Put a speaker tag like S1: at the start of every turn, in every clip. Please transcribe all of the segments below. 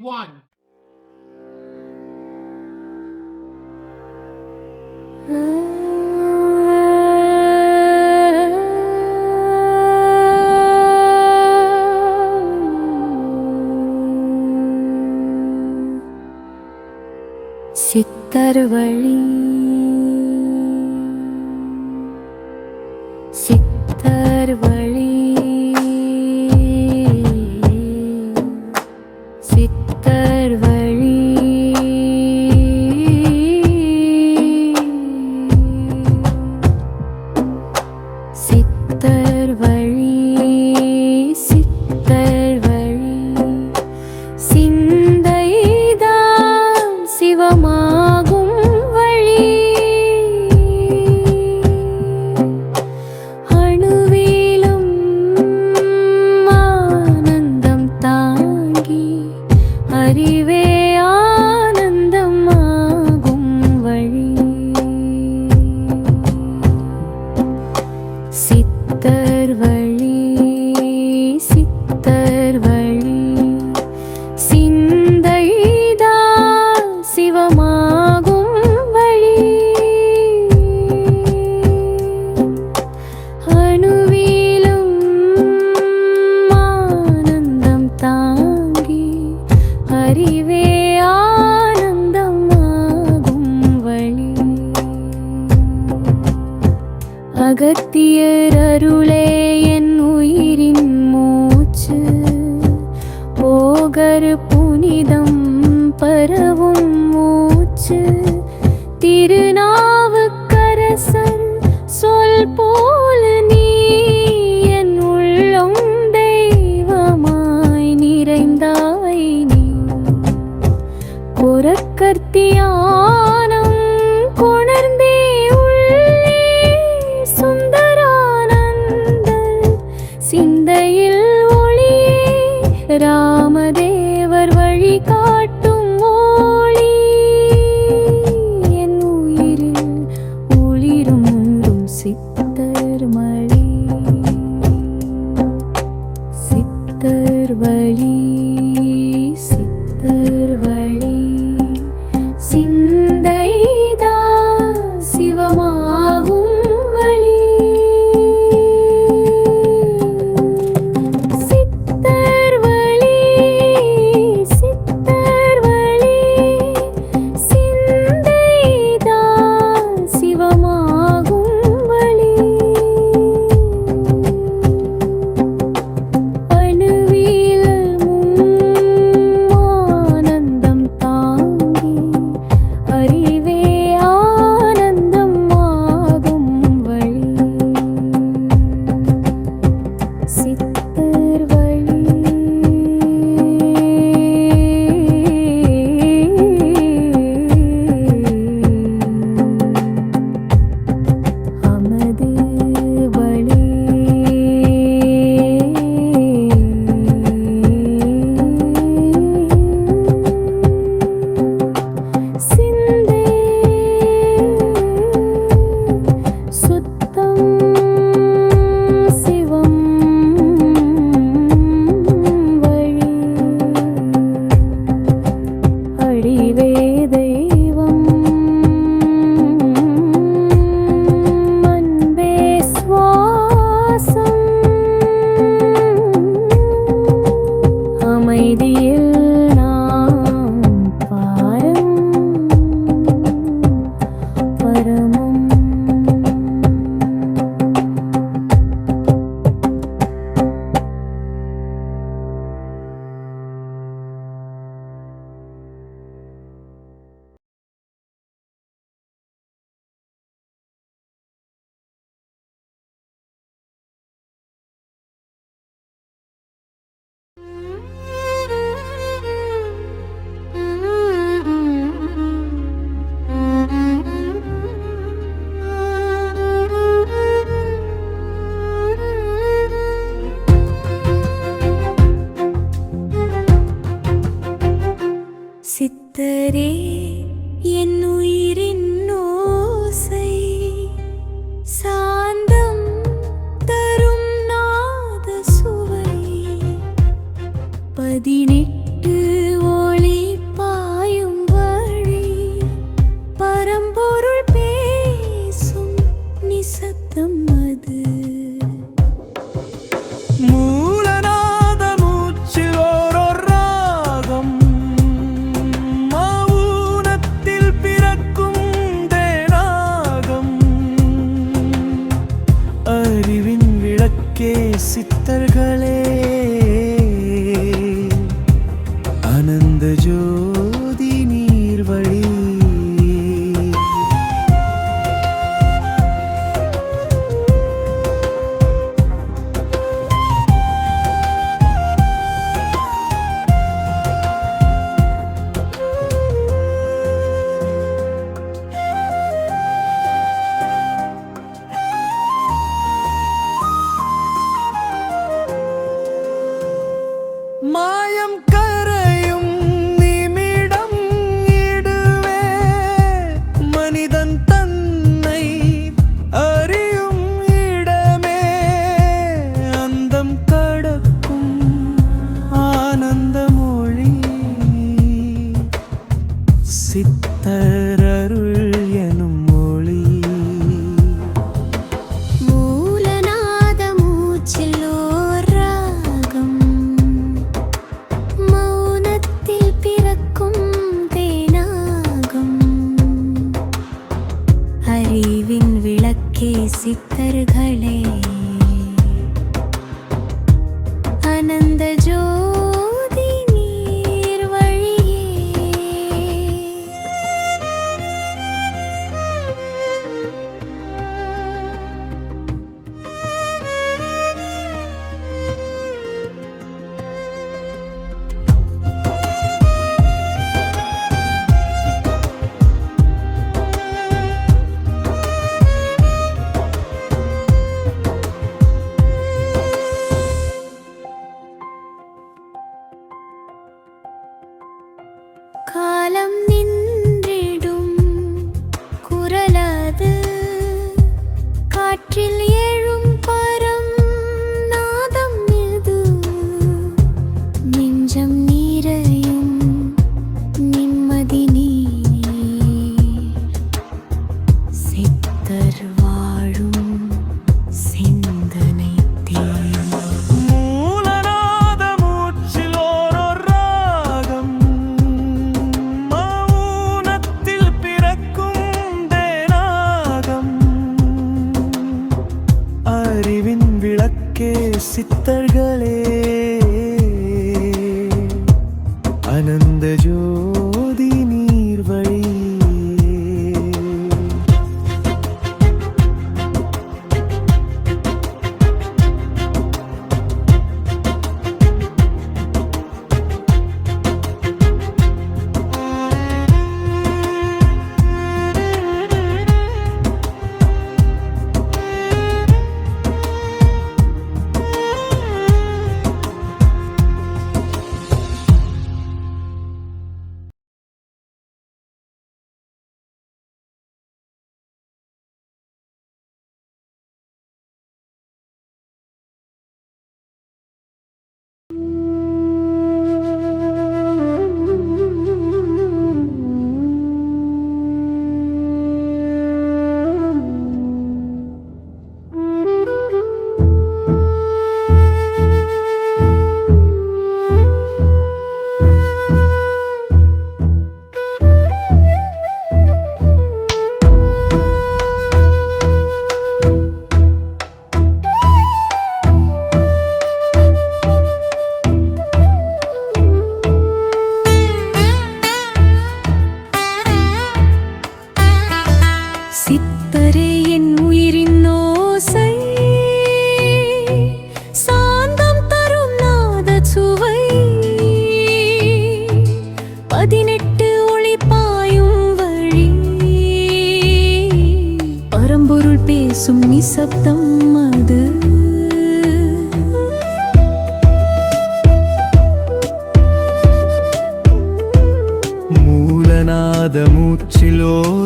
S1: one.
S2: சித்தர் வழி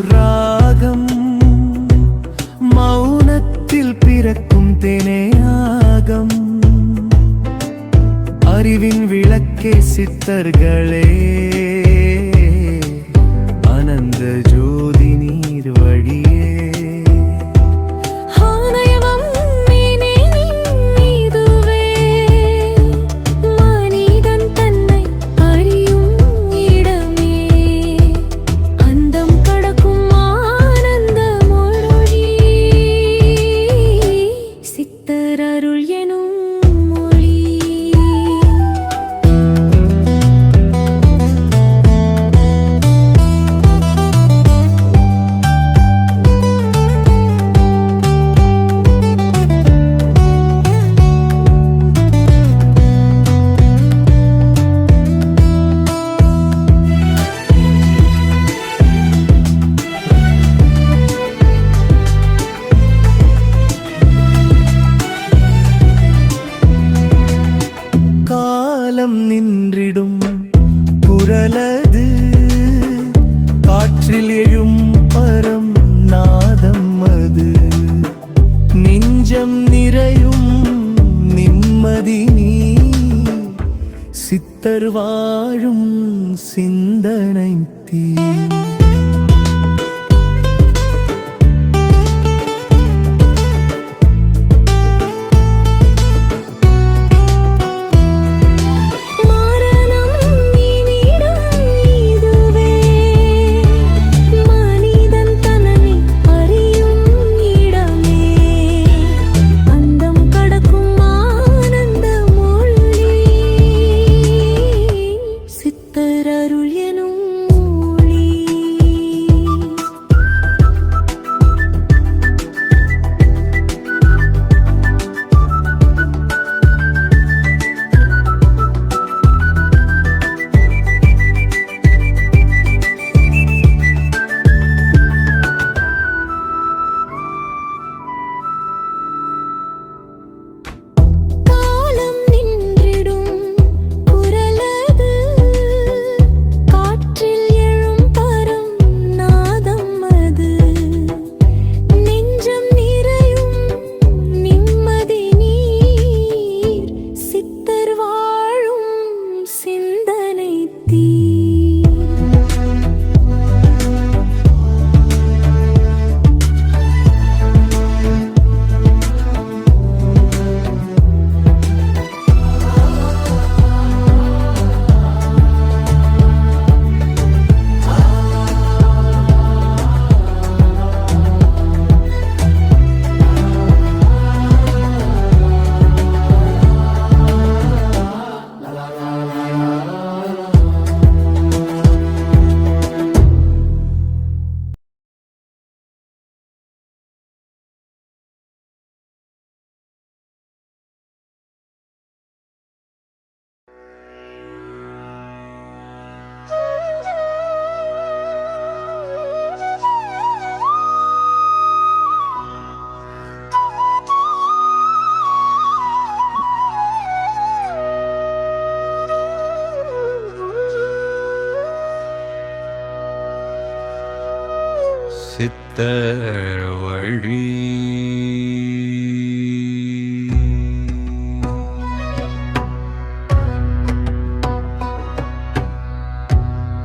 S1: ராகம் மௌனத்தில் பிறக்கும்
S2: தேனேயாகம் அறிவின் விளக்கே சித்தர்களே.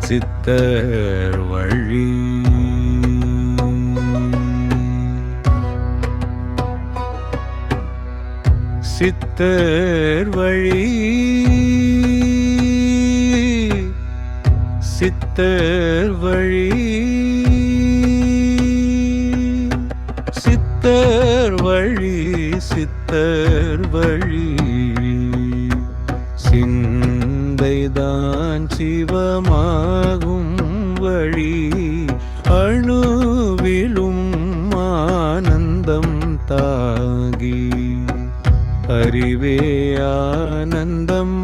S1: சித்தர் வழி. சித்தர் வழி. சித்தர் வழி.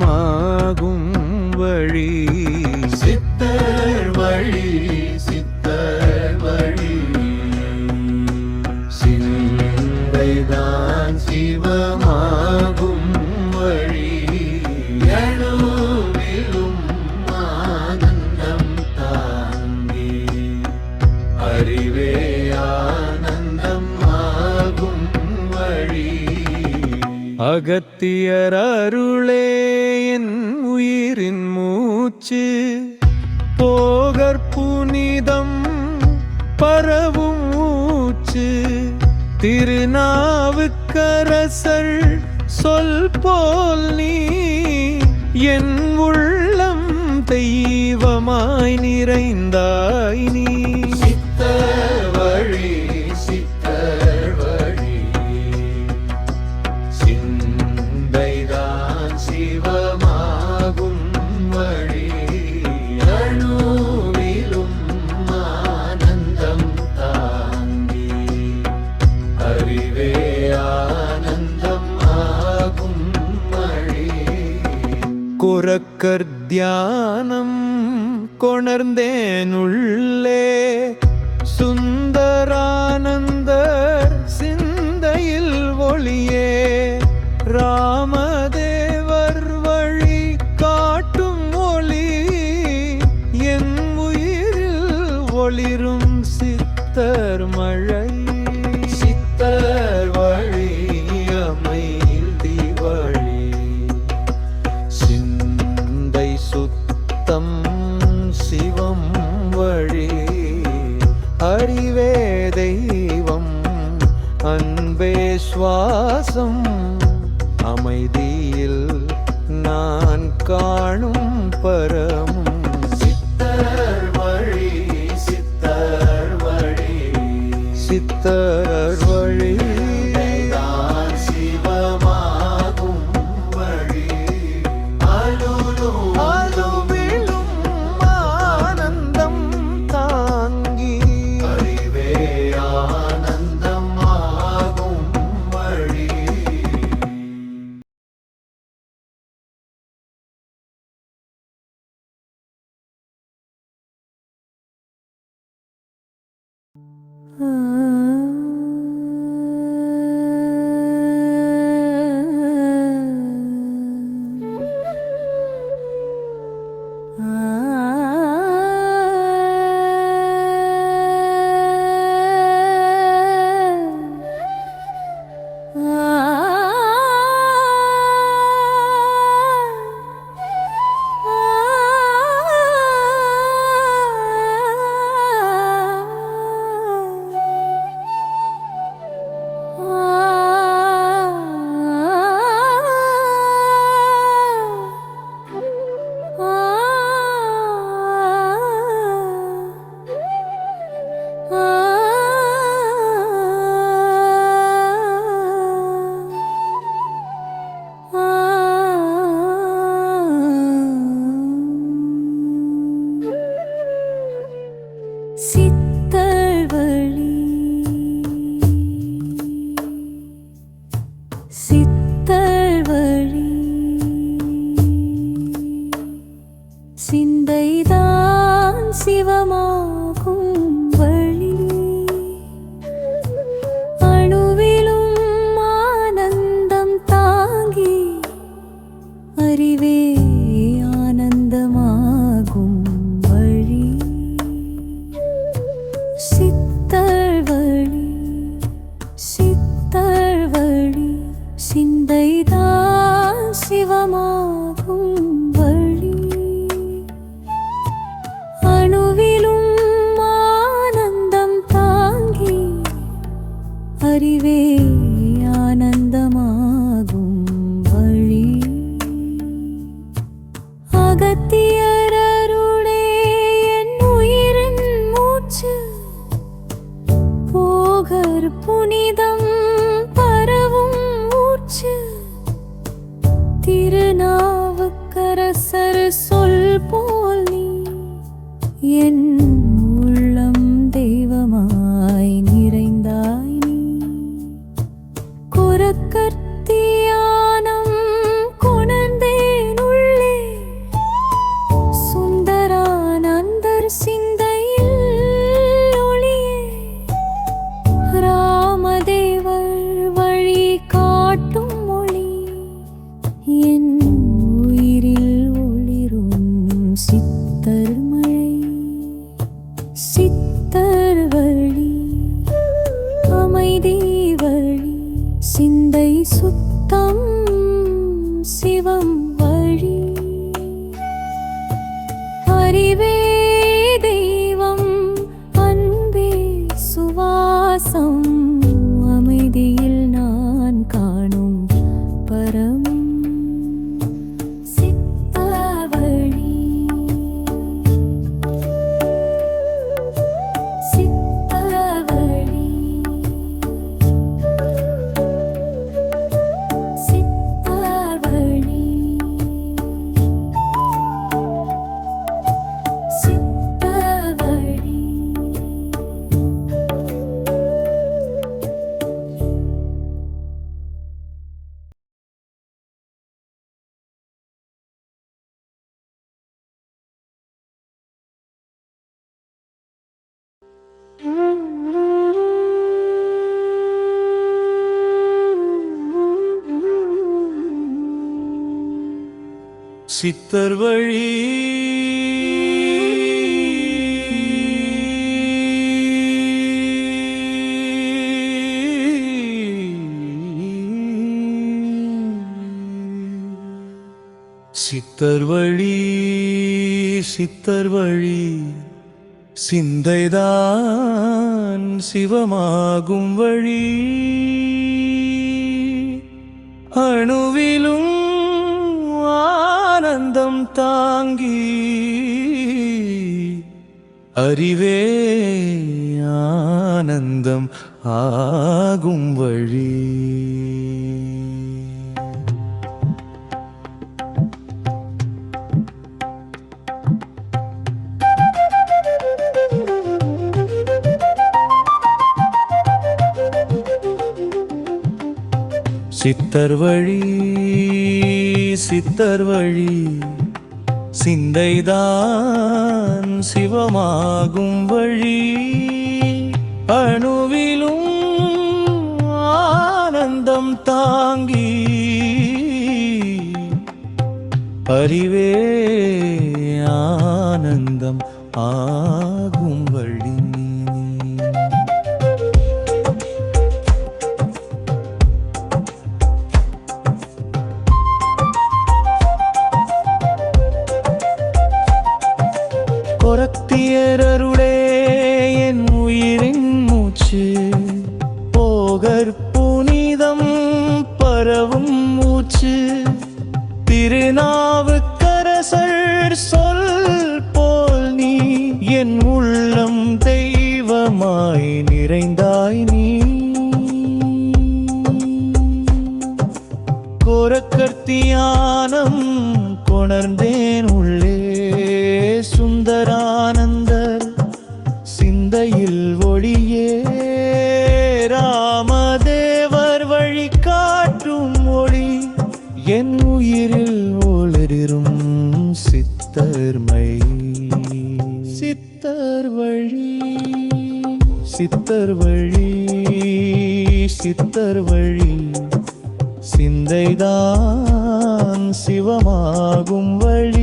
S1: ஆனந்தம் வழி. சித்தர் வழி சித்தர் வழி. சிந்தைதான் சிவமாகும் வழி. எழுவிலும் ஆனந்தம் தாங்கி. அறிவே ஆனந்தம் ஆகும் வழி. அகத்தியர் அருளே. மூச்சு போகற் புனிதம் பரவும் மூச்சு. திருநாவுக்கரசர் சொல் போல் நீ என் உள்ளம் தெய்வமாய் நிறைந்தாய் நீ. தியானம் கொணர்ந்தேன் உள்ளே சுந்தரானந்தர் சிந்தையில் ஒளியே. ராமதேவர் வழி காட்டும் ஒளி.
S2: என் உயிரில் ஒளிரும் சித்தர் மழை புனிதம் சுத்தம் சிவம் வழி. அறிவே
S1: சித்தர் வழி. சித்தர் வழி சித்தர் வழி சிந்தைதான் சிவமாகும் வழி. அணுவிலும் தாங்கி அறிவே ஆனந்தம் ஆகும் வழி. சித்தர் வழி சித்தர் வழி. சிந்தைதான் சிவமாகும் வழி. அணுவிலும் ஆனந்தம் தாங்கி. அறிவே ஆனந்தம் ஆகும் வழி. கொரத்தியரருளே என் உயிரின் மூச்சு. போகற் புனிதம் பரவும் மூச்சு. திருநாவுக்கரசர் சொல் போல் நீ என் உள்ளம் தெய்வமாய் நிறைந்தாய் நீ. கோரக்கர்த்தியானம் கொணர்ந்தேன் உள்ளே சுந்தரா சித்தர் வழி சித்தர் வழி சிந்தைதான் சிவமாகும் வழி.